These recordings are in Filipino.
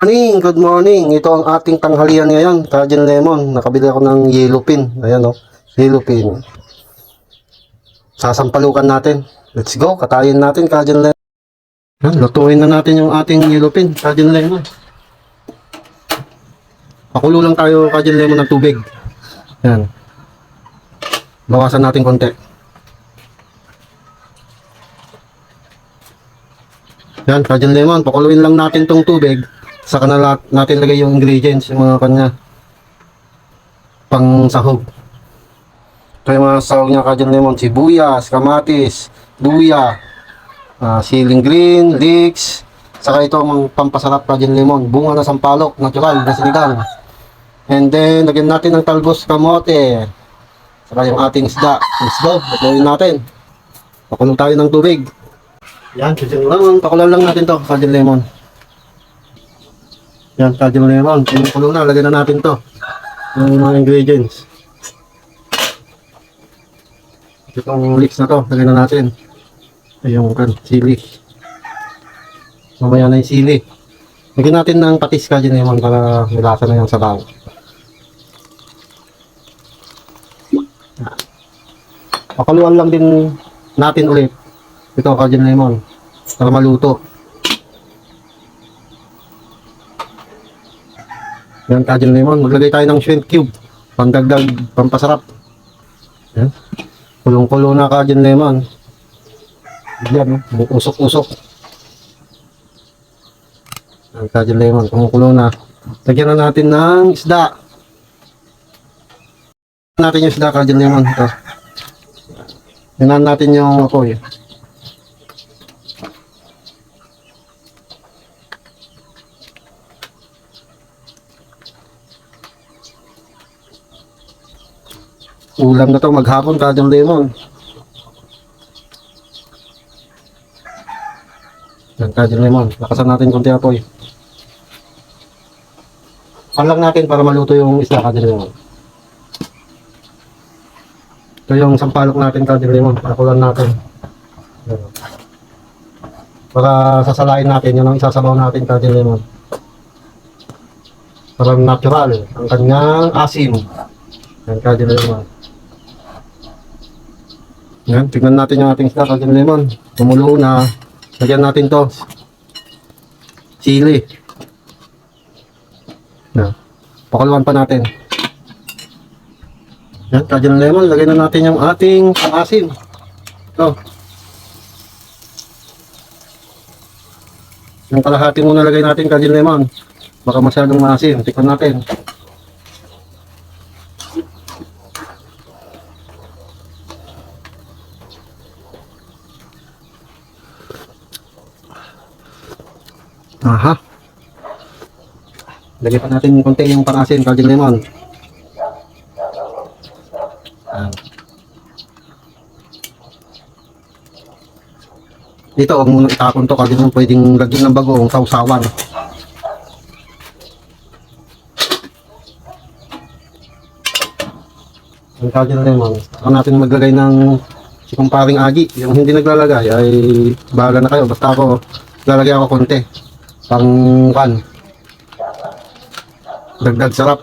Morning, good morning. Ito ang ating tanghalian ngayon, Cajun Lemon. Nakabili ako ng yellow pin. Ayan o, yellow pin. Sasampalukan natin. Let's go, katayin natin, Cajun Lemon. Yan, lutuin na natin yung ating yellow pin, Cajun Lemon. Pakulo lang tayo, Cajun Lemon, ng tubig. Yan. Bawasan natin konti. Yan, Cajun Lemon. Pakuluin lang natin tong tubig. Saka na natin lagay yung ingredients, yung mga kanya. Pang sahog. Ito yung mga sahog niya, Cajun Lemon. Sibuyas, kamatis, luya, ah, siling green, leeks. Saka ito ang pampasarap Cajun Lemon. Bunga na sampalok, natural, na sinigang. And then, lagyan natin ng talbos kamote. Saka yung ating isda. Let's go, lutuin natin. Pakulo tayo ng tubig. Yan. Pakulan lang natin to, Cajun Lemon. Yan, Cajun Lemon. Kumukulo na, lagyan na natin to. Yung mga ingredients. Itong leeks na to, lagyan na natin. Ay, yung kan, sili. Mamaya na yung sili. Lagyan natin ng patis Cajun Lemon para nilasa na yung sabaw. Pakuluan lang din natin ulit. Ito, Cajun Lemon. Para maluto. Yan, Cajun Lemon. Maglagay tayo ng shrimp cube. Pangdagdag, pampasarap. Yan. Kulong-kulo na Cajun Lemon. Yan, usok-usok. Yan, Cajun Lemon. Kumukulo na. Lagyan na natin ng isda. natin yung isda, Cajun Lemon. Ito. Yanan natin yung apoy. Ulam na to maghapon Cajun Lemon. Yan, Lemon. Lakasan natin konti apoy. Pan lang natin para maluto yung isda Cajun Lemon. Ito yung sampalok natin Cajun Lemon. Pakulan natin. Para sasalain natin, yun ang isasabaw natin Cajun Lemon. Para natural ang kanyang asim. Yan, Cajun Lemon. Yan, tignan natin yung ating isda, Cajun Lemon. Tumulo na. Lagyan natin to. Chili. Yan. Pakuluan pa natin. Yan, Cajun Lemon. Lagyan na natin yung ating pang-asim. Ito. Yung kalahati muna lagay natin, Cajun Lemon. Baka masyadong maasim. Tikman natin. Aha. Lagyan pa natin konti yung pang-asin, Cajun Lemon. Ayan. Dito, huwag muna itapon to kasi naman pwedeng lagyan ng bagong sausawan. Ang Cajun Lemon. Saka natin maglagay ng si kumparing agi. Yung hindi naglalagay ay bahala na kayo. Basta ako, lalagay ako konti. Pang kan. Dagdag sarap.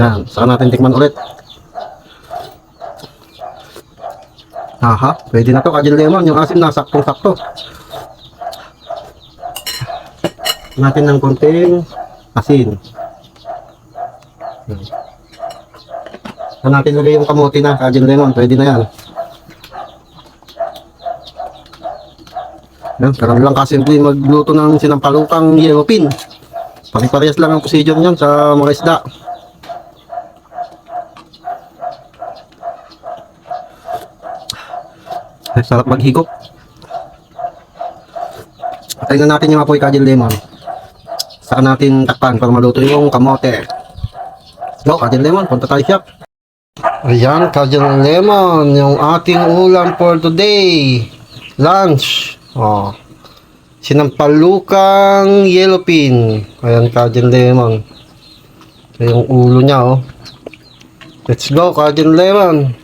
Yan. Saka natin tikman ulit. Aha, pwede na to. Kajil lemon. Yung asim na saktong-sakto. Natin ng konting asin. Yan. Natin lagay yung kamote na. Kajil lemon. Pwede na yan. Yan, karoon lang kasimple magluto ng sinampalukang yellow pin. Pare-parehas lang ang procedure niyan sa mga isda. Ay, sarap maghigop. Na natin yung apoy kajil lemon. Saka natin takpan para maluto yung kamote. Go, kajil lemon, punta tayo shop. Ayan, kajil lemon, yung ating ulam for today. Lunch. Oh. Sinampalukang yellow pin. Ayan, Cajun Lemon. Ito yung ulo niya, oh. Let's go, Cajun Lemon.